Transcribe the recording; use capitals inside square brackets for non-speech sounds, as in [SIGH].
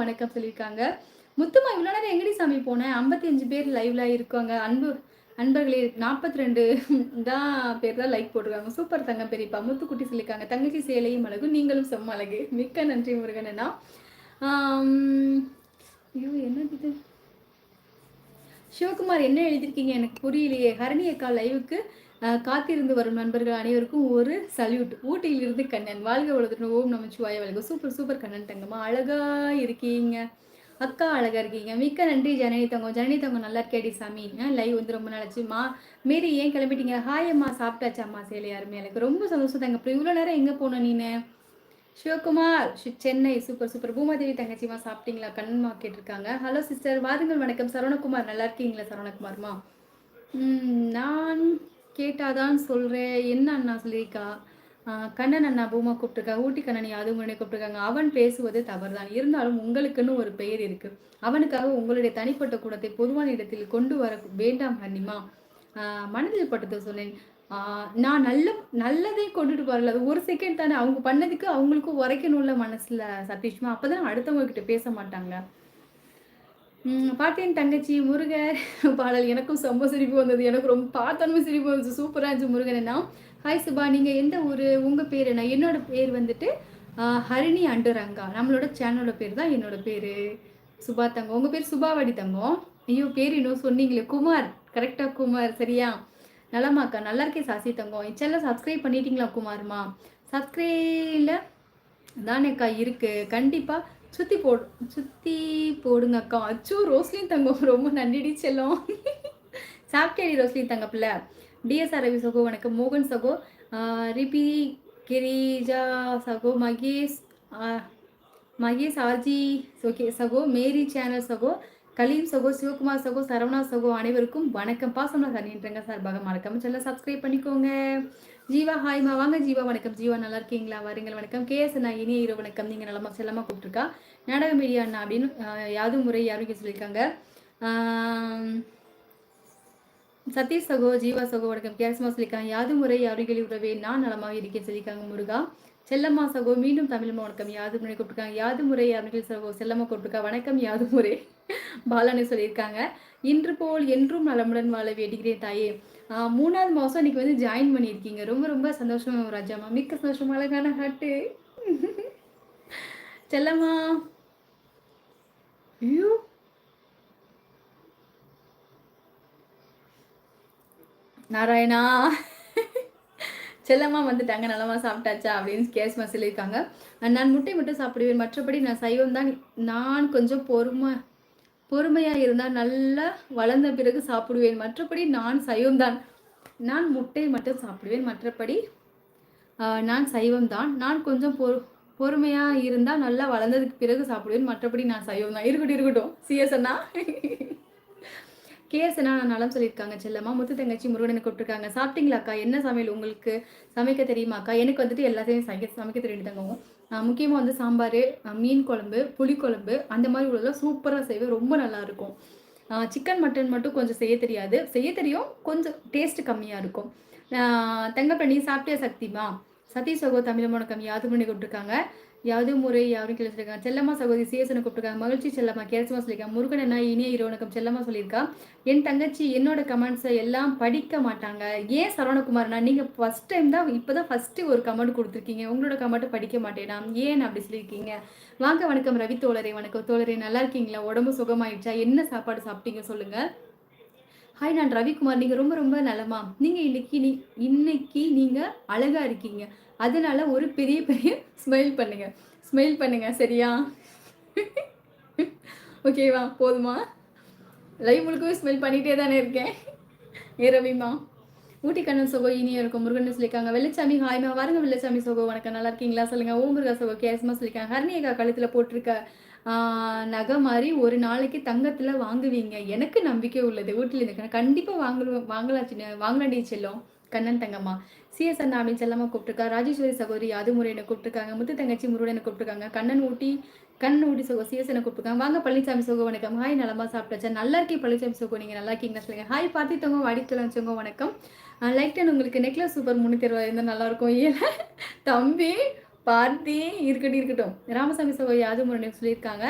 வணக்கம் சொல்லியிருக்காங்க. முத்துமா இவ்வளோ நேரம் எங்கடி சாமி போனேன் ஐம்பத்தி அஞ்சு பேர் லைவ்ல இருக்காங்க. அன்பு அன்பர்களே நாற்பத்தி ரெண்டு தான் பேர் தான் லைக் போட்டிருக்காங்க. சூப்பர் தங்க பெரியப்பா முத்துக்குட்டி சொல்லியிருக்காங்க. தங்கச்சி சேலையும் அழகு நீங்களும் செம்ம அழகு. மிக்க நன்றி முருகனா ஐயோ என்னது இது? சிவகுமார் என்ன எழுதியிருக்கீங்க? எனக்கு புரியலையே. ஹரணி அக்கா லைவுக்கு காத்திருந்து வரும் நண்பர்கள் அனைவருக்கும் ஒரு சல்யூட். ஊட்டியிலிருந்து கண்ணன் வாழ்க வளர்த்துட்டு ஓம் நமச்சிவாய வழங்க சூப்பர் சூப்பர் கண்ணன் தங்கம்மா. அழகா இருக்கீங்க. அக்கா அழகா இருக்கீங்க. மிக்க நன்றி ஜனனி தங்கம். ஜனனி தங்கம் நல்லா இருக்கேடி சாமி. லைவ் வந்து ரொம்ப நாளாச்சு மா ஏன் கிளம்பிட்டீங்க? ஹாய் அம்மா சாப்பிட்டாச்சாம்மா சேலையாருமே எனக்கு ரொம்ப சந்தோஷம் தங்க. அப்புறம் இவ்வளோ நேரம் எங்கே போன நீனு? சிவகுமார் சென்னை. Super super. பூமாதேவி தங்கச்சிமா சாப்பிட்டீங்களா? கண்ணன்மா கேட்டிருக்காங்க. ஹலோ சிஸ்டர் வாருங்கள் வணக்கம். சரவணகுமார் நல்லா இருக்கீங்களா? சரவணகுமார்மா? நான் கேட்டாதான் சொல்கிறேன் என்ன அண்ணா சொல்லியிருக்கா? கண்ணன் அண்ணா பூமா கூப்பிட்டுருக்கா. ஊட்டி கண்ணனி அது முன்னே கூப்பிட்டுருக்காங்க. அவன் பேசுவது தவறுதான். இருந்தாலும் உங்களுக்குன்னு ஒரு பெயர் இருக்கு. அவனுக்காக உங்களுடைய தனிப்பட்ட கூடத்தை பொதுவான இடத்தில் கொண்டு வர வேண்டாம் கண்ணிமா மனதில் பட்டத்தை சொன்னேன். நான் நல்ல நல்லதே கொண்டுட்டு வரல. அது ஒரு செகண்ட் தானே. அவங்க பண்ணதுக்கு அவங்களுக்கும் உரைக்கணும்ல மனசுல சதீஷ்மா. அப்பதான் அடுத்தவங்க கிட்ட பேச மாட்டாங்க. பாட்டியன் தங்கச்சி? முருகர் பாடல். எனக்கும் சம்ப சிரிப்பு வந்தது. எனக்கு ரொம்ப பார்த்தோன்னு சிரிப்பு வந்துச்சு சூப்பராக இருந்துச்சு முருகனா. ஹாய் சுபா. நீங்கள் எந்த ஊர்? உங்கள் பேர் என்ன? என்னோட பேர் வந்துட்டு ஹரிணி ஹரிணி அண்டுரங்கா நம்மளோட சேனலோட பேர் தான் என்னோட பேர். சுபா தங்கம். உங்கள் பேர் சுபாவடி தங்கம். ஐயோ பேர் இன்னும் சொன்னீங்களே. குமார். கரெக்டாக குமார். சரியா? நலமாக்கா நல்லா இருக்கே சாசி தங்கம். என் சேனலை சப்ஸ்கிரைப் பண்ணிட்டீங்களா குமார்மா? சப்ஸ்கிரைல தானேக்கா இருக்குது கண்டிப்பாக சுத்தி போடு சுத்தி போடுங்க அக்கா அச்சோ ரோஸ்லின் தங்கம். [LAUGHS] ரொம்ப நன்றிடி செல்லம். [LAUGHS] சாப்பிட்டேடி ரோஸ்லின் தங்க பிள்ளை? டிஎஸ்ஆர் ரவி சகோ வணக்கம். மோகன் சகோ ரிபி கிரிஜா சகோ மகேஷ் மகேஷ் ஆர்ஜி ஓகே சகோ மேரி சேனல் சகோ கலீம் சகோ சிவகுமார் சகோ சரவணா சகோ அனைவருக்கும் வணக்கம். பாசம்னா தனின்றங்க சார்பாக மறக்காம செல்ல சப்ஸ்கிரைப் பண்ணிக்கோங்க. ஜீவா ஹாய்மா வாங்க ஜீவா வணக்கம். ஜீவா நல்லா இருக்கீங்களா? வாருங்கள் வணக்கம். கேஎஸ் அண்ணா இனிய இரவு வணக்கம். நீங்கள் நல்லமா செல்லமா கூப்பிட்டுருக்கா? நாடக மீடியா அண்ணா அப்படின்னு யாது யாதும் முறை யாரும் சொல்லியிருக்காங்க. சதீஷ் சகோ ஜீவா சகோ வணக்கம். கேஸ்மா சொல்லியிருக்காங்க. யாது முறை அருகில் உறவே நான் நலமாக இருக்கேன் சொல்லியிருக்காங்க முருகா. செல்லம்மா சகோ மீண்டும் தமிழ் வணக்கம். யாது முறை கூப்பிட்டுருக்காங்க. யாது முறை அருகில் சகோ செல்லம்மா கூப்பிட்டுருக்கா. வணக்கம் யாது முறை. பாலானு சொல்லியிருக்காங்க. இன்று போல் என்றும் நலமுடன் வாழ வேண்டுகிறேன் தாயே. ஆஹ் மூணாவது மாதம் இன்னைக்கு வந்து ஜாயின் பண்ணியிருக்கீங்க. ரொம்ப ரொம்ப சந்தோஷமா ராஜாமா மிக்க சந்தோஷமா. அழகான ஹாட்டு செல்லம்மா. ஐயோ. நாராயணா. செல்லமாக வந்துட்டாங்க நலமாக சாப்பிட்டாச்சா அப்படின்னு கேஸ்மா சொல்லியிருக்காங்க. நான் முட்டை மட்டும் சாப்பிடுவேன். மற்றபடி நான் சைவம் தான் நான் கொஞ்சம் பொறுமை பொறுமையாக இருந்தால் நல்லா வளர்ந்த பிறகு சாப்பிடுவேன். மற்றபடி நான் சைவம் தான் நான் முட்டை மட்டும் சாப்பிடுவேன். மற்றபடி நான் சைவம் தான் நான் கொஞ்சம் பொறு பொறுமையாக இருந்தால் நல்லா வளர்ந்ததுக்கு பிறகு சாப்பிடுவேன். மற்றபடி நான் சைவம் தான் இருக்கட்டும் இருக்கட்டும். சிஎஸ் அண்ணா கேஎஸ் என்ன நான் நலம் சொல்லியிருக்காங்க செல்லம்மா? முத்து தங்கச்சி முருகனை கூப்பிட்டுருக்காங்க? சாப்பிட்டீங்களாக்கா? என்ன சமையல் உங்களுக்கு சமைக்க தெரியுமாக்கா? எனக்கு வந்துட்டு எல்லாத்தையும் சமைக்க சமைக்க தெரியும் முக்கியமாக வந்து சாம்பார் மீன் குழம்பு புளிக்குழம்பு அந்த மாதிரி உள்ளதெல்லாம் சூப்பராக செய்வேன் ரொம்ப நல்லா இருக்கும். சிக்கன் மட்டன் மட்டும் கொஞ்சம் செய்ய தெரியாது. செய்ய தெரியும். கொஞ்சம் டேஸ்ட் கம்மியாக இருக்கும். தங்கப்பண்ணி சாப்பிட்டே சாப்பிட்டியா சக்திமா? சதீஷ் சகோ தமிழ் வணக்கம் யாது பண்ணி கூப்பிட்டுருக்காங்க யாது முறை யாரும் கேள்விச்சிருக்காங்க செல்லம்மா சகோதரி சிஎஸ்னு கூப்பிட்டுருக்காங்க மகிழ்ச்சி செல்லம்மா கேரசமா சொல்லியிருக்காங்க முருகன் என்ன இனிய இரு செல்லம்மா சொல்லியிருக்கா? என் தங்கச்சி என்னோட கமெண்ட்ஸை எல்லாம் படிக்க மாட்டாங்க ஏன் சரவணகுமார்னா நீங்கள் ஃபஸ்ட் டைம் தான் இப்போ தான் ஃபஸ்ட்டு ஒரு கமெண்ட் கொடுத்துருக்கீங்க. உங்களோட கமெண்ட்டை படிக்க மாட்டேனா ஏன் அப்படி சொல்லியிருக்கீங்க? வாங்க வணக்கம். ரவி தோழரே வணக்கம். தோழரே நல்லா இருக்கீங்களா? உடம்பு சுகமாயிடுச்சா? என்ன சாப்பாடு சாப்பிட்டீங்க சொல்லுங்கள் ஹாய் நான் ரவிக்குமார். நீங்கள் ரொம்ப ரொம்ப நலமா? நீங்கள் இன்னைக்கு நீ இன்னைக்கு நீங்கள் அழகாக இருக்கீங்க. அதனால ஒரு பெரிய பெரிய ஸ்மைல் பண்ணுங்கள் ஸ்மைல் பண்ணுங்கள் சரியா? ஓகேவா போதுமா? லைவ் முழுக்கவே ஸ்மெல் பண்ணிகிட்டே தானே இருக்கேன். ஏ ரவிமா? ஊட்டி கண்ணன் சோகோ இனியா இருக்கும். முருகன் சொல்லியிருக்காங்க வெள்ளச்சாமி ஹாய்மா வாருங்க வெள்ளச்சாமி சோகோ வணக்கம். நல்லா இருக்கீங்களா? சொல்லுங்கள் ஓம் முருகா சோகோ கேஸ்மா சொல்லியிருக்காங்க. ஹர்ணியக்கா கழுத்தில் போட்டிருக்க நகை மாதிரி ஒரு நாளைக்கு தங்கத்தில் வாங்குவீங்க. எனக்கு நம்பிக்கை உள்ளது. வீட்டில் இருக்கேன் கண்டிப்பாக வாங்கலாம் வாங்கலாச்சு. வாங்கலாண்டி செல்லும். கண்ணன் தங்கம்மா. சிஎஸ் அண்ணா அப்படின்னு செல்லம்மா கூப்பிட்டுருக்கா. ராஜேஸ்வரி சகோதரி அதுமுறையினை கூப்பிட்டுருக்காங்க. முத்து தங்கச்சி முருடனை கூப்பிட்டுருக்காங்க. கண்ணன் ஊட்டி கண்ணன் ஊட்டி சகோ சிஎஸ்எனை கூப்பிட்டுருக்காங்க. வாங்க பழனிசாமி சகோ வணக்கம். ஹாய் நலமா சாப்பிட்டாச்சா? நல்லா இருக்கே பழனிசாமி சகோ நீங்கள் நல்லா இருக்கீங்களா சொல்லுங்கள் ஹாய் பார்த்துட்டவங்க வாடித்தலாம் சோங்க வணக்கம். லைக் டன் உங்களுக்கு நெக்லஸ் சூப்பர் முன்னூற்றி இருபது இருந்தால் நல்லாயிருக்கும் ஏன்னா தம்பி பார்த்தி இருக்கட்டும் இருக்கட்டும். ராமசாமி சகோ யாது முருகனை சொல்லியிருக்காங்க.